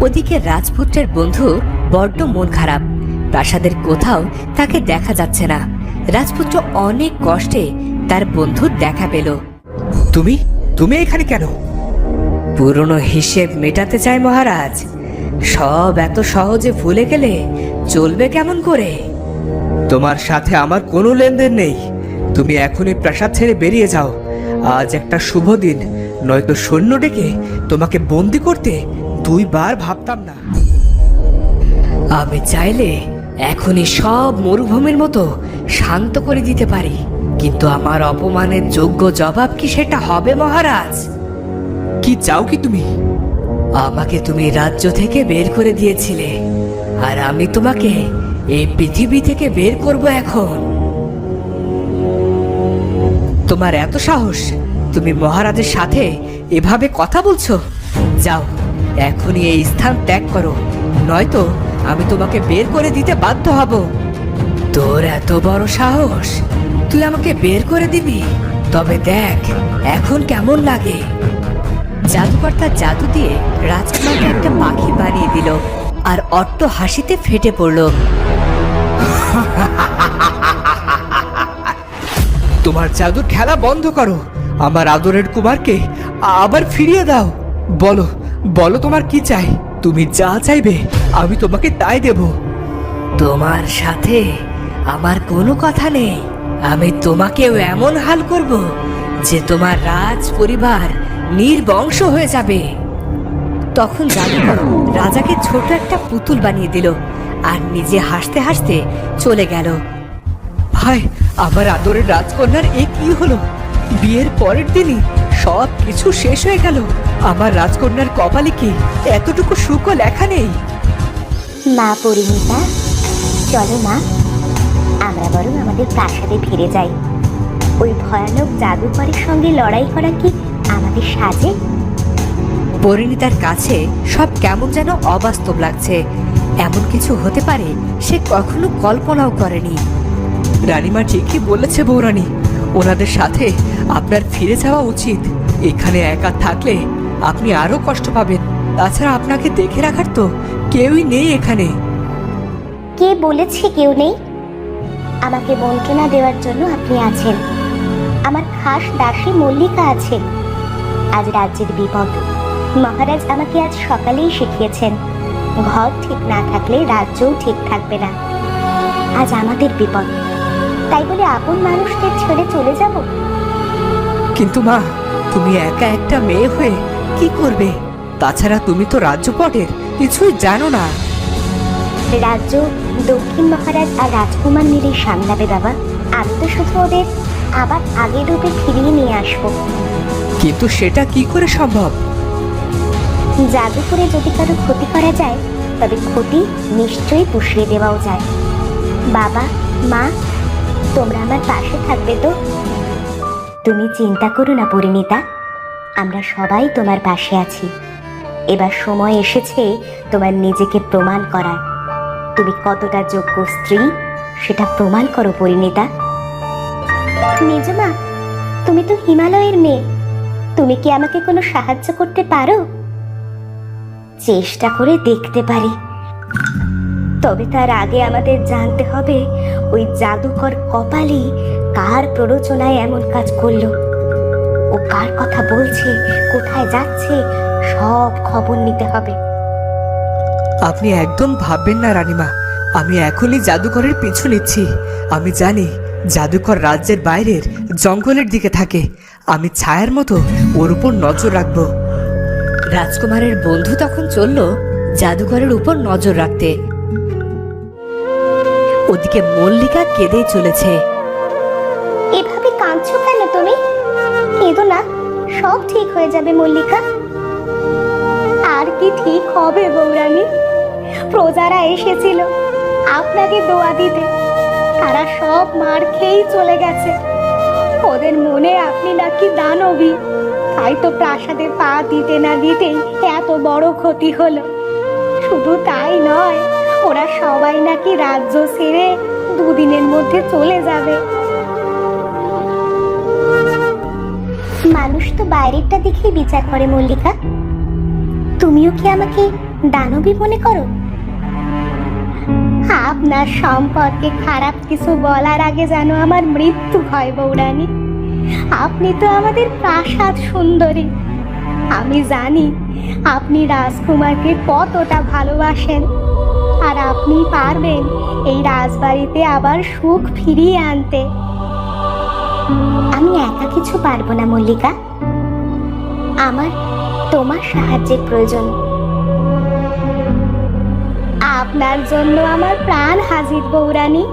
ওদিকে রাজপুত্রের বন্ধু বড্ড মন খারাপ। প্রাসাদের কোথাও তাকে দেখা যাচ্ছে না। রাজপুত্র অনেক কষ্টে তার বন্ধুর দেখা পেল। তুমি? তুমি এখানে কেন? পুরনো হিসেব মেটাতে চায় মহারাজ। সব এত সহজে ভুলে গেলে চলবে কেমন করে? তোমার সাথে আমার কোনো লেনদেন নেই। তুমি এখনই প্রাসাদ ছেড়ে বেরিয়ে যাও। আজ একটা শুভ দিন। নয়তো সৈন্য ডেকে তোমাকে বন্দি করতে দুইবার ভাবতাম না। আমি চাইলে এখনই সব মরুভূমির মতো শান্ত করে দিতে পারি কিন্তু আমার অপমানের যোগ্য জবাব কি সেটা হবে মহারাজ? কি চাও কি তুমি? আমাকে তুমি রাজ্য থেকে বের করে দিয়েছিলে আর আমি তোমাকে এই পৃথিবী থেকে বের করব এখন। তোমার এত সাহস তুমি মহারাজের সাথে এভাবে কথা বলছো? যাও, এখনই এই স্থান ত্যাগ করো। নয়তো আমি তোমাকে বের করে দিতে বাধ্য হব। তোর এত বড় সাহস? তুই আমাকে বের করে দিবি? তবে দেখ, এখন কেমন লাগে। জাদুকর তার জাদু দিয়ে রাজকুমারকে একটা পাখি বানিয়ে দিল আর অট্ট হাসিতে ফেটে পড়ল। তোমার জাদুর খেলা বন্ধ করো। আমার আদরের কুমারকে আবার ফিরিয়ে দাও। বলো বলো তোমার কি চাই? তুমি যা চাইবে আমি তোমাকে তাই দেব। তোমার সাথে আমার কোনো কথা নেই। আমি তোমাকেও এমন হাল করব যে তোমার রাজ পরিবার নির্বংশ হয়ে যাবে। তখন জাদুকর রাজাকে ছোট একটা পুতুল বানিয়ে দিল আর নিজে হাসতে হাসতে চলে গেল। ভাই আমার আদরের রাজকন্যার এ কি হলো? বিয়ের পরের দিনই সব কিছু শেষ হয়ে গেল। আমার রাজকন্যার কপালে কি এতটুকু সুখও লেখা নেই? মা পরিণীতা চলো মা আমরা বরং আমাদের প্রাসাদে ফিরে যাই। ওই ভয়ানক জাদুকরের সঙ্গে লড়াই করা কি আমাদের সাজে? পরিণীতার কাছে সব কেমন যেন অবাস্তব লাগছে। এমন কিছু হতে পারে সে কখনো কল্পনাও করেনি। রানীমা ঠিকই বলেছে বৌরানী ওনাদের সাথে আপনার ফিরে যাওয়া উচিত। এখানে একা থাকলে আপনি আরও কষ্ট পাবেন। তাছাড়া আপনাকে দেখে রাখার তো কেউই নেই এখানে। কে বলেছে কেউ নেই? আমাকে মন্ত্রণা দেওয়ার জন্য আপনি আছেন। আমার খাস দাসী মল্লিকা আছে। আজ রাজ্যের বিপদ। মহারাজ আমাকে আজ সকালেই শিখিয়েছেন, ঘর ঠিক না থাকলে রাজ্যও ঠিক থাকবে না। আজ আমাদের বিপদ। তাই বলে আপন মানুষকে ছেড়ে চলে যাব? কিন্তু মা তুমি একা একটা মেয়ে হয়ে কি করবে? তাছাড়া তুমি তো রাজ্যপটের কিছুই জানো না। রাজ্য দক্ষিণ মহারাজ আর রাজকুমার মিলেই সামলাবে বাবা। আমি তো শুধু ওদের আবার আগের রূপে ফিরিয়ে নিয়ে আসব। কিন্তু সেটা কি করে সম্ভব? জাদু করে যদি কারও ক্ষতি করা যায় তবে ক্ষতি নিশ্চয়ই পুষিয়ে দেওয়াও যায়। বাবা মা তোমরা আমার পাশে থাকবে তো। তুমি চিন্তা করো না, পরিণীতা। আমরা সবাই তোমার পাশে আছি। এবার সময় এসেছে তোমার নিজেকে প্রমাণ করার। তুমি কতটা যোগ্য স্ত্রী, সেটা প্রমাণ করো, পরিণীতা। নিজমা তুমি তো হিমালয়ের মেয়ে। তুমি কি আমাকে কোনো সাহায্য করতে পারো? চেষ্টা করে দেখতে পারি। তবে তার আগে আমাদের জানতে হবে ওই জাদুকর কপালি কার প্ররোচনায় এমন কাজ করল? ও কার কথা বলছে কোথায় যাচ্ছে সব খবর নিতে হবে। আপনি একদম ভাববেন না রানীমা। আমি এখনই জাদুকরের পিছু নিচ্ছি। আমি জানি জাদুকর রাজ্যের বাইরের জঙ্গলের দিকে থাকে। আমি ছায়ার মতো ওর উপর নজর রাখব। রাজকুমারের বন্ধু তখন চলল জাদুঘরের উপর নজর রাখতে। ওদিকে মল্লিকা কেঁদেই চলেছে। এভাবে কাঁদছো কেন তুমি? কেঁদো না, সব ঠিক হয়ে যাবে মল্লিকা। আর কি ঠিক হবে বৌরানী প্রজারা এসেছিল, আপনাকে দোয়া দিতে। তারা সব মার খেয়েই চলে গেছে। ওদের মনে আপনি নাকি দানবী। তাই তো প্রাসাদে পা দিতে না দিতেই এত বড় ক্ষতি হলো। শুধু তাই নয় ওরা সবাই নাকি রাজ্য ছেড়ে দুদিনের মধ্যে চলে যাবে। মানুষ তো বাইরেরটা দেখেই বিচার করে, মল্লিকা। তুমিও কি আমাকে দানবী মনে করো? আপনার সম্পর্কে খারাপ কিছু বলার আগে যেন আমার মৃত্যু হয়, বৌরানী। আপনি তো আমাদের প্রাসাদ সুন্দরী। আমি জানি আপনি রাজকুমারকে কতটা ভালোবাসেন। আর আপনি পারবেন এই রাজবাড়িতে আবার সুখ ফিরিয়ে আনতে। আমি একা কিছু পারব না মল্লিকা। আমার তোমার সাহায্যের প্রয়োজন। আপনার জন্য আমার প্রাণ হাজির বৌরানী।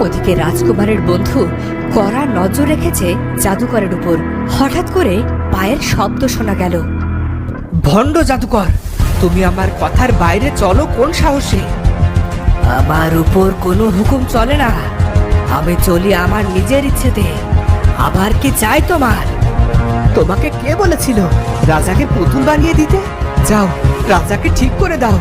ওদিকে রাজকুমারের বন্ধু কড়া নজর রেখেছে জাদুকরের উপর। হঠাৎ করে পায়ের শব্দ শোনা গেল। ভণ্ড জাদুকর! তুমি আমার কথার বাইরে চলো, কোন সাহসে? আমার উপর কোনো হুকুম চলে না। আমি চলি আমার নিজের ইচ্ছেতে। আবার কি চাই তোমার? তোমাকে কে বলেছিল রাজাকে পুতুল বানিয়ে দিতে? যাও, রাজাকে ঠিক করে দাও।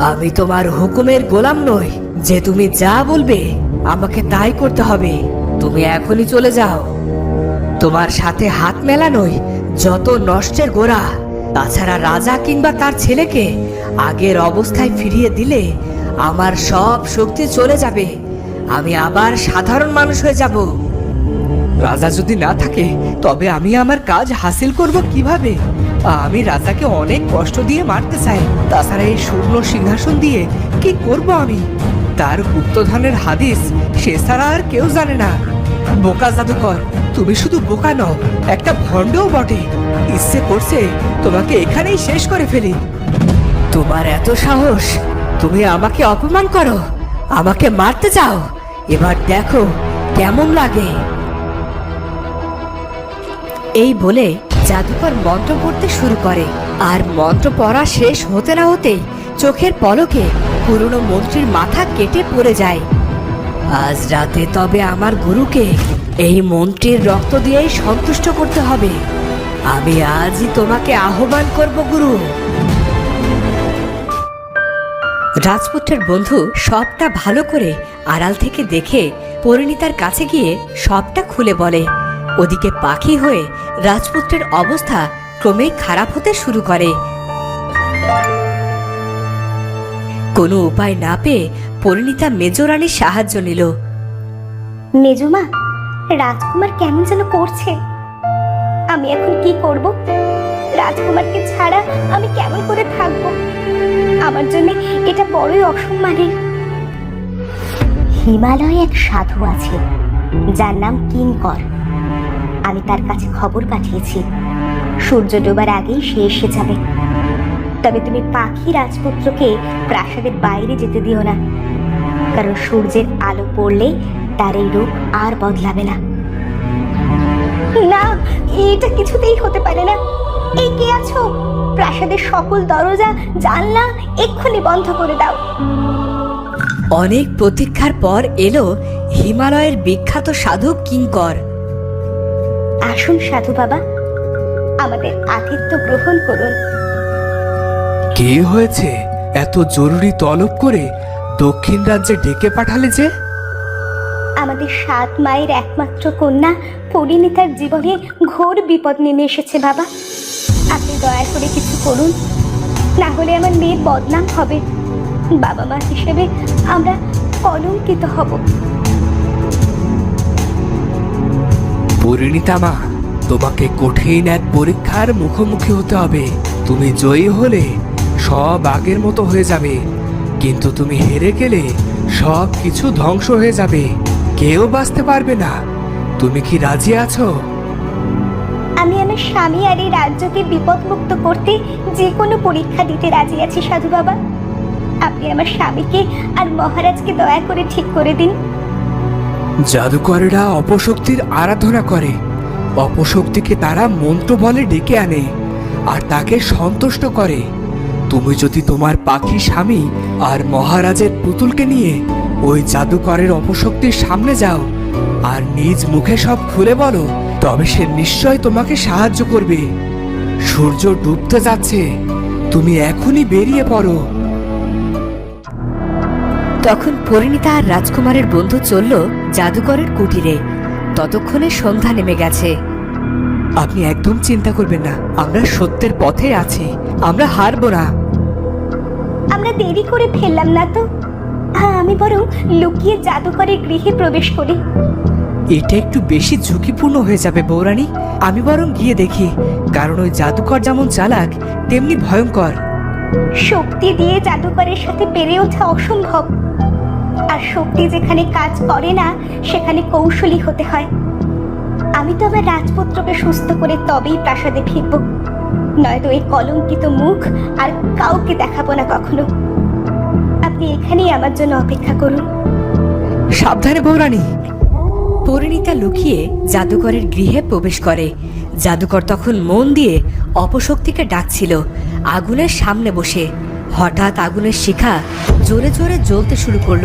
আমি তোমার হুকুমের গোলাম নই, যে তুমি যা বলবে, আমাকে তাই করতে হবে। তুমি এখনই চলে যাও। তোমার সাথে হাত মেলানোই যত নষ্টের গোড়া, তাছাড়া রাজা কিংবা তার ছেলেকে আগের অবস্থায় ফিরিয়ে দিলে আমার সব শক্তি চলে যাবে। আমি আবার সাধারণ মানুষ হয়ে যাব। রাজা যদি না থাকে, তবে আমি আমার কাজ হাসিল করব কীভাবে? আমি রাজাকে অনেক কষ্ট দিয়ে মারতে চাই। তাছাড়া এই শূন্য সিংহাসন দিয়ে কি করব আমি? তার গুপ্তধনের হাদিস সে ছাড়া আর কেউ জানে না। বোকা জাদুকর তুমি শুধু বোকা নও, একটা ভণ্ডও বটে। ইচ্ছে করছে তোমাকে এখানেই শেষ করে ফেলি। তোমার এত সাহস, তুমি আমাকে অপমান করো, আমাকে মারতে চাও। এবার দেখো কেমন লাগে। এই বলে জাদুকর মন্ত্র পড়তে শুরু করে। আর মন্ত্র পড়া শেষ হতে না হতেই চোখের পলকে পুরনো মন্ত্রীর মাথা কেটে পড়ে যায়। আজ রাতে তবে আমার গুরুকে এই মন্ত্রীর রক্ত দিয়েই সন্তুষ্ট করতে হবে। আমি আজই তোমাকে আহ্বান করব, গুরু। রাজপুত্রের বন্ধু সবটা ভালো করে আড়াল থেকে দেখে পরিণীতার কাছে গিয়ে সবটা খুলে বলে। ওদিকে পাখি হয়ে রাজপুত্রের অবস্থা ক্রমেই খারাপ হতে শুরু করে। কোনো উপায় না পেয়ে পরিণীতা মেজরানির সাহায্য নিল। মেজমা রাজকুমার কেমন যেন করছে? আমি এখন কি করব? রাজকুমারকে ছাড়া আমি কেমন করে থাকব? আমার জন্য এটা বড়ই অসম্মানের। হিমালয়ে এক সাধু আছে, যার নাম কিঙ্কর। আমি তার কাছে খবর পাঠিয়েছি। সূর্য ডোবার আগেই সে এসে যাবে। তবে তুমি পাখি রাজপুত্রকে প্রাসাদের বাইরে যেতে দিও না, কারণ সূর্যের আলো পড়লে তার এই রূপ আর বদলাবে না। না এটা কিছুতেই হতে পারে না। এই কে আছো? প্রাসাদের সকল দরজা জানলা এক্ষুনি বন্ধ করে দাও। অনেক প্রতীক্ষার পর এলো হিমালয়ের বিখ্যাত সাধক কিঙ্কর। আসুন সাধু বাবা আমাদের আতিথ্য গ্রহণ করুন। কে হয়েছে এত জরুরি তলব করে দক্ষিণ রাজ্যে ডেকে পাঠালে যে? আমাদের সাত মায়ের একমাত্র কন্যা পরিণীতার জীবনে ঘোর বিপদ নেমে এসেছে, বাবা। আপনি দয়া করে কিছু করুন। না হলে আমার মেয়ের বদনাম হবে। বাবা মা হিসেবে আমরা কলঙ্কিত হব। পরিণীতা মা, তোমাকে কঠিন এক পরীক্ষার মুখোমুখি হতে হবে। তুমি জয়ী হলে সব আগের মতো হয়ে যাবে। কিন্তু তুমি হেরে গেলে সব কিছু ধ্বংস হয়ে যাবে। কেউ বাঁচতে পারবে না। তুমি কি রাজি আছো? আমি আমার স্বামী আর এই রাজ্যকে বিপদমুক্ত করতে যে কোনো পরীক্ষা দিতে রাজি আছি সাধু বাবা। আপনি আমার স্বামীকে আর মহারাজকে দয়া করে ঠিক করে দিন। জাদুকরেরা অপশক্তির আরাধনা করে। অপশক্তিকে তারা মন্ত্র বলে ডেকে আনে আর তাকে সন্তুষ্ট করে। তুমি যদি তোমার পাখি স্বামী আর মহারাজের পুতুলকে নিয়ে ওই জাদুকরের অপশক্তির সামনে যাও আর নিজ মুখে সব খুলে বলো তবে সে নিশ্চয় তোমাকে সাহায্য করবে। সূর্য ডুবতে যাচ্ছে তুমি এখনই বেরিয়ে পড়ো। তখন পরিণীতা আর রাজকুমারের বন্ধু চলল জাদুকরের কুটিরে। ততক্ষণে সন্ধ্যা নেমে গেছে। আপনি একদম চিন্তা করবেন না আমরা সত্যের পথে আছি আমরা হারবো না। আমরা দেরি করে ফেললাম না তো? আমি বরং লুকিয়ে জাদুকরের গৃহে প্রবেশ করি। এটা একটু বেশি ঝুঁকিপূর্ণ হয়ে যাবে বৌরানী আমি বরং গিয়ে দেখি কারণ ওই জাদুকর যেমন চালাক তেমনি ভয়ঙ্কর। শক্তি দিয়ে জাদুকরের সাথে পেরে ওঠা অসম্ভব। আর শক্তি যেখানে কাজ করে না সেখানে কৌশলী হতে হয়। আমি তো আমার রাজপুত্রকে সুস্থ করে তবেই প্রাসাদে ফিরব। নয়তো এই কলঙ্কিত মুখ আর কাউকে দেখাবো না কখনো। আপনি এখানেই আমার জন্য অপেক্ষা করুন। সাবধানে বৌরানী পরিণীতা লুকিয়ে জাদুকরের গৃহে প্রবেশ করে। জাদুকর তখন মন দিয়ে অপশক্তিকে ডাকছিল। আগুনের সামনে বসে। হঠাৎ আগুনের শিখা জোরে জোরে জ্বলতে শুরু করল।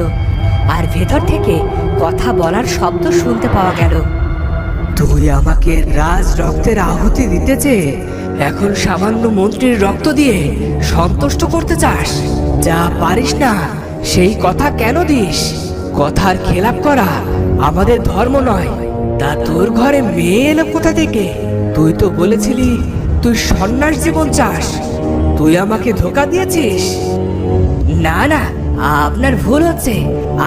আর ভেতর থেকে কথা বলার শব্দ শুনতে পাওয়া গেল। তুই আমাকে রাজ রক্তের আহুতি দিতে চেয়ে এখন সামান্য মন্ত্রীর রক্ত দিয়ে সন্তুষ্ট করতে চাস? যা পারিস না, সেই কথা কেন দিস? কথার খেলাপ করা আমাদের ধর্ম নয়। তা তোর ঘরে মেয়ে এলো কোথা থেকে? তুই তো বলেছিলি, তুই সন্ন্যাস জীবন চাস। তুই আমাকে ধোকা দিয়েছিস? না না, আপনার ভুল হচ্ছে।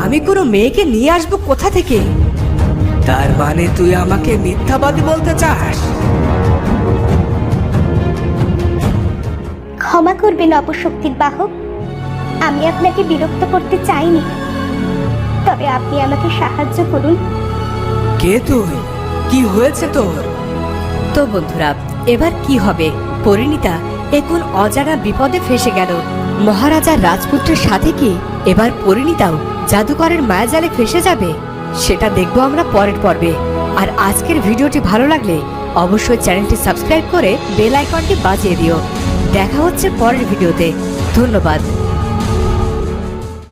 আমি কোনো মেয়েকে নিয়ে আসব কোথা থেকে? তার মানে তুই আমাকে মিথ্যাবাদী বলতে চাস? ক্ষমা করবেন অপশক্তির বাহক। আমি আপনাকে বিরক্ত করতে চাইনি। তবে আপনি আমাকে সাহায্য করুন। কে তুই? কি হয়েছে তোর? তো বন্ধুরা এবার কি হবে? পরিণীতা এখন অজানা বিপদে ফেসে গেল। মহারাজা রাজপুত্রের সাথে কি? এবার পরিণীতাও জাদুকরের মায়াজালে ফেসে যাবে? সেটা দেখব আমরা পরের পর্বে। আর আজকের ভিডিওটি ভালো লাগলে অবশ্যই চ্যানেলটি সাবস্ক্রাইব করে বেল আইকনটি বাজিয়ে দিও। দেখা হচ্ছে পরের ভিডিওতে। ধন্যবাদ।